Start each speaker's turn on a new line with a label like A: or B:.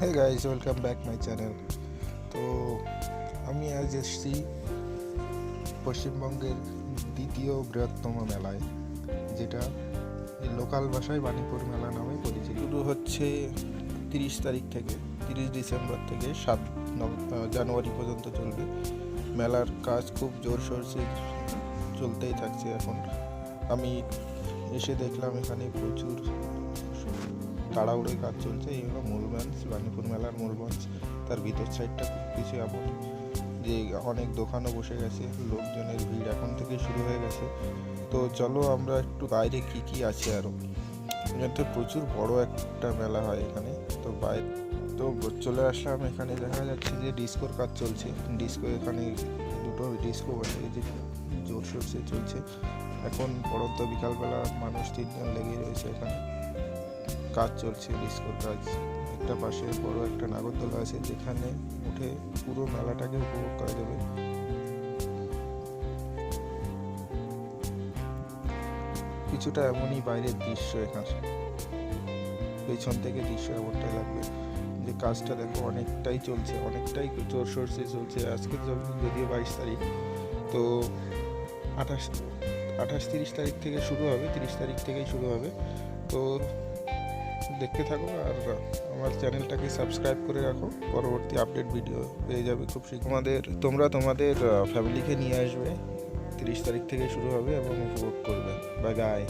A: Hey guys welcome back my channel তো আমি আজ এসছি পশ্চিমবঙ্গের দ্বিতীয় বৃহত্তম মেলায়, যেটা লোকাল ভাষায় বাণীপুর মেলা নামে পরিচিত। শুরু হচ্ছে তিরিশ তারিখ থেকে, তিরিশ ডিসেম্বর থেকে সাত জানুয়ারি পর্যন্ত চলবে। মেলার কাজ খুব জোরসোরসে চলতেই থাকছে এখন। আমি এসে দেখলাম এখানে প্রচুর তাড়াহুড়োয় কাজ চলছে এই হলো মূল মঞ্চ বাণীপুর মেলার মূল তার ভিতর সাইডটা খুব কিছু এমন যে অনেক দোকানও বসে গেছে, লোকজনের ভিড় এখন থেকে শুরু হয়ে গেছে। তো চলো আমরা একটু বাইরে কি কি আছে আরও এখানে প্রচুর বড় একটা মেলা হয় এখানে। তো বাইরে তো চলে আসলাম এখানে, দেখা যাচ্ছে যে ডিস্কোর কাজ চলছে। ডিস্কো এখানে দুটো ডিস্কো বসে গেছে জোর সরষে চলছে। এখন পরন্ত বিকালবেলা মানুষ তিনজন লেগে রয়েছে এখানে। কাজ চলছে ডিস্কোর কাজ। একটা পাশে বড় একটা নাগরদোলা আছে, যেখানে উঠে পুরো মেলাটাকে উপভোগ করা যাবে। কিছুটা এমনই বাইরের দৃশ্য এখানে। পেছন থেকে দৃশ্য এমনটাই লাগবে। যে কাজটা দেখো, অনেকটাই চলছে, অনেকটাই জোর সরষে চলছে। আজকে যদিও বাইশ তারিখ, তো আঠাশ আঠাশ তিরিশ তারিখ থেকে শুরু হবে, তিরিশ তারিখ থেকেই শুরু হবে। তো দেখতে থাকো আর আমার চ্যানেলটাকে সাবস্ক্রাইব করে রাখো। পরবর্তী আপডেট ভিডিও পেয়ে যাবে খুব শীঘ্র তোমাদের, তোমরা তোমাদের ফ্যামিলিকে নিয়ে আসবে। তিরিশ তারিখ থেকে শুরু হবে এবং উপভোগ করবে। বা বাই